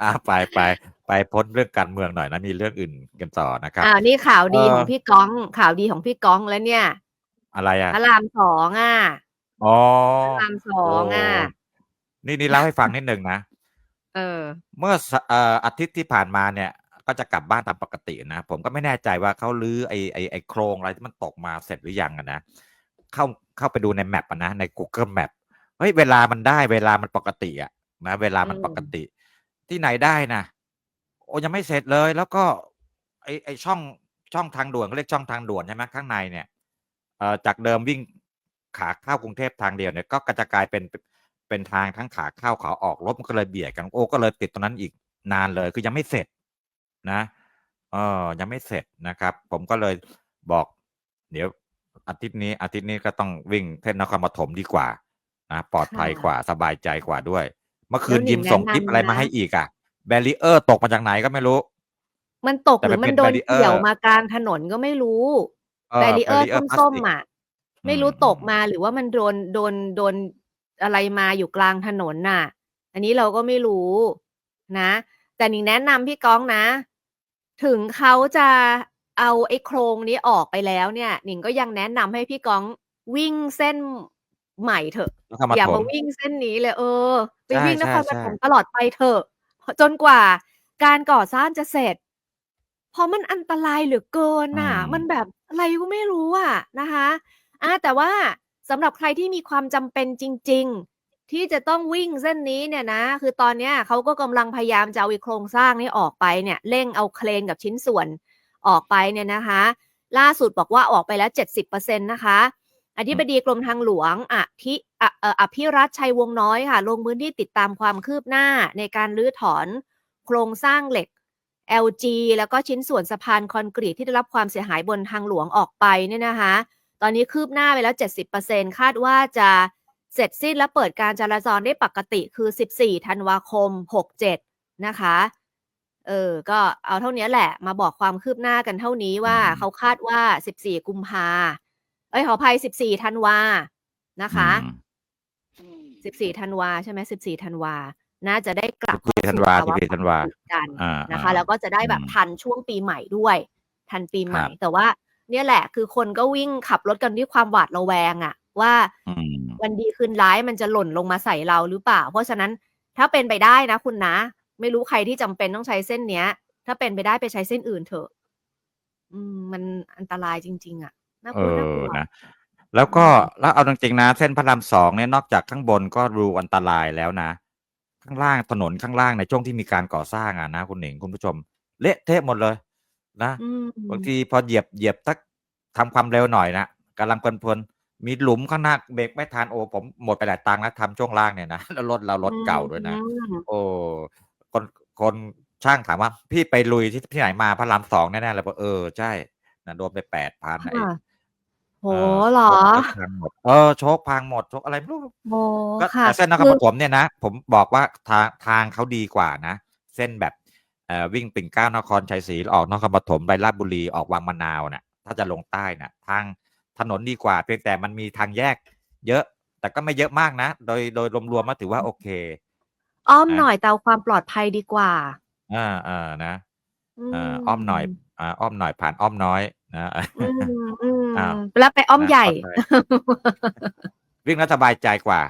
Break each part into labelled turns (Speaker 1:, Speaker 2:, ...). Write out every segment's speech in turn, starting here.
Speaker 1: อ่าไปไปไปพ้นเรื่องการเมืองหน่อยนะมีเรื่องอื่นกันต่อนะครับ
Speaker 2: อ่านี่ข่าวดี
Speaker 1: เอ่อ
Speaker 2: ของพี่ก้อง ข่าวดีของพี่ก้องแล้วเนี่ย
Speaker 1: อะไรอะ
Speaker 2: พระรามสองอะ
Speaker 1: อ๋อ
Speaker 2: พระรามสองอะ
Speaker 1: โนี่นี่เล่าให้ฟังนิดหนึ่งนะ
Speaker 2: เออ
Speaker 1: เมื่อสเอ่ออาทิตย์ที่ผ่านมาเนี่ย ก็จะกลับบ้านตามปกตินะผมก็ไม่แน่ใจว่าเขาลื้อไอ้ไอ้ไอ้โครงอะไรที่มันตกมาเสร็จหรือยังอะนะเข้าเข้าไปดูในแมปอะนะใน Google Map เฮ้ยเวลามันได้เวลามันปกติอะนะเวลามัน
Speaker 2: อืม
Speaker 1: ปกติ ที่ไหนได้นะโอ้ยังไม่เสร็จเลย แล้วก็ ไอ้ไอ้ช่องช่องทางด่วนเขาเรียกช่องทางด่วนใช่ไหมข้างในเนี่ยเอ่อจากเดิมวิ่งขาเข้ากรุงเทพทางเดียวเนี่ยก็กระจะกลายเป็นเป็นทางทั้งขาเข้าขาออกรถมันก็เลยเบียดกันโอ้ก็เลยติดตรงนั้นอีกนานเลยคือยังไม่เสร็จนะเออยังไม่เสร็จนะครับ ผมก็เลยบอกเดี๋ยวอาทิตย์นี้อาทิตย์นี้ก็ต้องวิ่งเทศนครปฐมดีกว่านะปลอดภัย
Speaker 2: ค่ะ
Speaker 1: กว่าสบายใจกว่าด้วย เมื่อคืน
Speaker 2: แล้วหนิ
Speaker 1: ยิ
Speaker 2: ง
Speaker 1: มส่ง
Speaker 2: แนะ
Speaker 1: คลิป
Speaker 2: นำ
Speaker 1: อะไรมา
Speaker 2: นะ
Speaker 1: ให้อีกอะแบรีเออร์ตกมาจากไหนก็ไม่รู้
Speaker 2: มันตก
Speaker 1: แต่
Speaker 2: หรื
Speaker 1: มั
Speaker 2: อนมั
Speaker 1: เป็นน
Speaker 2: โดน
Speaker 1: barrier
Speaker 2: เกี่ยวมากลางถนนก็ไม่รู้
Speaker 1: เออ
Speaker 2: แบรีเออร์
Speaker 1: barrier พลาส
Speaker 2: ส้ม
Speaker 1: ติก
Speaker 2: ๆอะ
Speaker 1: อื
Speaker 2: ไม่รู้
Speaker 1: ม
Speaker 2: ตกมาหรือว่ามันโดนโดนโดนอะไรมาอยู่กลางถนนน่ะ อันนี้เราก็ไม่รู้นะ แต่หนิงแนะนำพี่ก้องนะ ถึงเขาจะเอาไอ้โครงนี้ออกไปแล้วเนี่ย หนิงก็ยังแนะนำให้พี่ก้องวิ่งเส้น ใหม่เถอะ
Speaker 1: นครป
Speaker 2: อย่า
Speaker 1: ฐ
Speaker 2: มามวิ่งเส้นนี้เลย เออ ไป
Speaker 1: ใช่
Speaker 2: วิ่งน
Speaker 1: ใช่
Speaker 2: ครป
Speaker 1: ใช่
Speaker 2: ฐมตลอดไปเถอะจนกว่าการก่อสร้างจะเสร็จ เพราะมันอันตรายเหลือเกิน
Speaker 1: อื
Speaker 2: น่ะ
Speaker 1: ม
Speaker 2: มันแบบอะไรก็ไม่รู้อะนะคะอะแต่ว่าสำหรับใครที่มีความจำเป็นจริง ๆ ที่จะต้องวิ่งเส้นนี้เนี่ยนะ คือตอนเนี้ยเขาก็กำลังพยายามจะเอาอีกโครงสร้างนี้ออกไปเนี่ยเร่งเอาเครนกับชิ้นส่วนออกไปเนี่ยนะคะ ล่าสุดบอกว่าออกไปแล้ว 70%นะคะ อธิบดีกรมทางหลวงอธิอภิรัตชัยวงศ์น้อยค่ะ ลงพื้นที่ติดตามความคืบหน้าในการรื้อถอนโครงสร้างเหล็ก LG แล้วก็ชิ้นส่วนสะพานคอนกรีตที่ได้รับความเสียหายบนทางหลวงออกไปเนี่ยนะคะ ตอนนี้คืบหน้าไปแล้ว 70%คาดว่าจะเสร็จสิ้นและเปิดการจราจรได้ปกติคือ 14 ธันวาคม 67 นะคะ เออ ก็เอาเท่านี้แหละ มาบอกความคืบหน้ากันเท่านี้ว่าเขาคาดว่า 14 กุมภา เอ้ยขออภัย14ธันวานะคะ
Speaker 1: อืม
Speaker 2: 14ธันวาใช่ไหม14ธันวา น่าจะได้กลับ
Speaker 1: 14ธันวา
Speaker 2: เข้สู่ภ
Speaker 1: 14ธันวา
Speaker 2: ปกติกัน
Speaker 1: อ่า
Speaker 2: นะคะ
Speaker 1: อ่า
Speaker 2: แล้วก็จะได้แบบ
Speaker 1: อืม
Speaker 2: ทันช่วงปีใหม่ด้วย ทันปีใหม่
Speaker 1: ครับ
Speaker 2: แต่ว่า เนี่ยแหละ คือคนก็วิ่งขับรถกันด้วยความหวาดระแวงอะว่า
Speaker 1: อืม
Speaker 2: วันดีคืนร้ายมันจะหล่นลงมาใส่เราหรือเปล่า เพราะฉะนั้นถ้าเป็นไปได้นะคุณนะ ไม่รู้ใครที่จำเป็นต้องใช้เส้นเนี้ย ถ้าเป็นไปได้ไปใช้เส้นอื่นเถอะ อืม มันอันตรายจริง ๆอะ น่า
Speaker 1: เอก
Speaker 2: ลัวน่าก
Speaker 1: อ
Speaker 2: ลัว
Speaker 1: นะแล้วก็แล้วเอาจริงๆนะ เส้นพระรามสองเนี่ยนอกจากข้างบนก็รูอันตรายแล้วนะ ข้างล่างถนนข้างล่างในช่วงที่มีการก่อสร้างอะนะคุณหนิงคุณผู้ชม เละเทะหมดเลย นะ
Speaker 2: อืม
Speaker 1: บางทีพอเหยียบเหยียบสักทำความเร็วหน่อยนะกำลังเพลินๆมีหลุมข้างหน้าเบรกไม่ทันโอ้ผมหมดไปหลายตังค์แล้วทำช่วงล่างเนี่ยนะแล้วรถเรารถเก่าด้วยนะ
Speaker 2: อืม
Speaker 1: โอ้คนคนช่างถามว่า พี่ไปลุยที่ที่ไหนมาพระรามสองแน่ๆเลยบอกเออใช่นะโดนไปแปดพันไอ้
Speaker 2: ค่ะโห
Speaker 1: เอ่อ
Speaker 2: เหรอ
Speaker 1: โชคพังหมด เออ โชคพังหมด โชคอะไรไม่รู้
Speaker 2: โห
Speaker 1: ก็
Speaker 2: ค่ะ
Speaker 1: แต่เส้นนคร
Speaker 2: คื
Speaker 1: ป
Speaker 2: อ
Speaker 1: ฐมเนี่ยนะ ผมบอกว่า ทาง ทางเขาดีกว่านะ เส้นแบบ เอ่อ วิ่งปิ่นเกล้า นครชัยศรี ออกนครปฐมไปลาดบุรี ออกวังมะนาวน่ะ ถ้าจะลงใต้น่ะ ทาง ถนนดีกว่า เพียงแต่มันมีทางแยกเยอะ แต่ก็ไม่เยอะมากนะ โดย โดยรวมๆมาถือว่าโอเค
Speaker 2: อ้อม
Speaker 1: นะ
Speaker 2: หน่อย แต่เอาความปลอดภัยดีกว่า
Speaker 1: อ่าอ่านะ
Speaker 2: อื
Speaker 1: อ่าอ้อมหน่อยอ่า อ้อมหน่อยผ่านอ้อมน้อยนะ
Speaker 2: อืม อืม
Speaker 1: อ้าว
Speaker 2: แล้วไปอ้อม
Speaker 1: นะ
Speaker 2: ใหญ่
Speaker 1: ปลอดภัยวิ่งแล้วสบายใจกว่า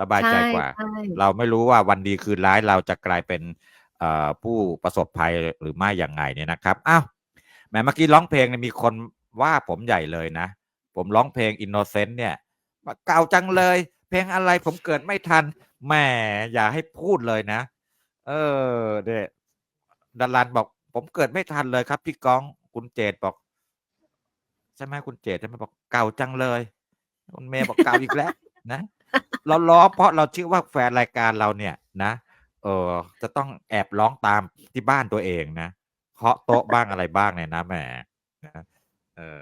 Speaker 1: สบายใจ
Speaker 2: ใช่
Speaker 1: กว่า
Speaker 2: ใช่
Speaker 1: เราไม่รู้ว่าวันดีคืนร้ายเราจะกลายเป็นเอ่อผู้ประสบภัยหรือไม่อย่างไงเนี่ยนะครับอ้าวแหมเมื่อกี้ร้องเพลงเนี่ยมีคนว่าผมใหญ่เลยนะ ผมร้องเพลง Innocent เนี่ยว่าเก่าจังเลย เพลงอะไรผมเกิดไม่ทันแหมอย่าให้พูดเลยนะ เออเด็ดารันบอก ผมเกิดไม่ทันเลยครับ พี่ก้องคุณเจตบอก ใช่ไหมคุณเจตใช่ไหมบอกเก่าจังเลยคุณเมย์บอกเก่าอีกแล้วนะ เราล้อเพราะเราเชื่อว่าแฟนรายการเราเนี่ยนะเออจะต้องแอบร้องตามที่บ้านตัวเองนะเคาะโต๊ะบ้างอะไรบ้างเนี่ยนะแหมนะเออ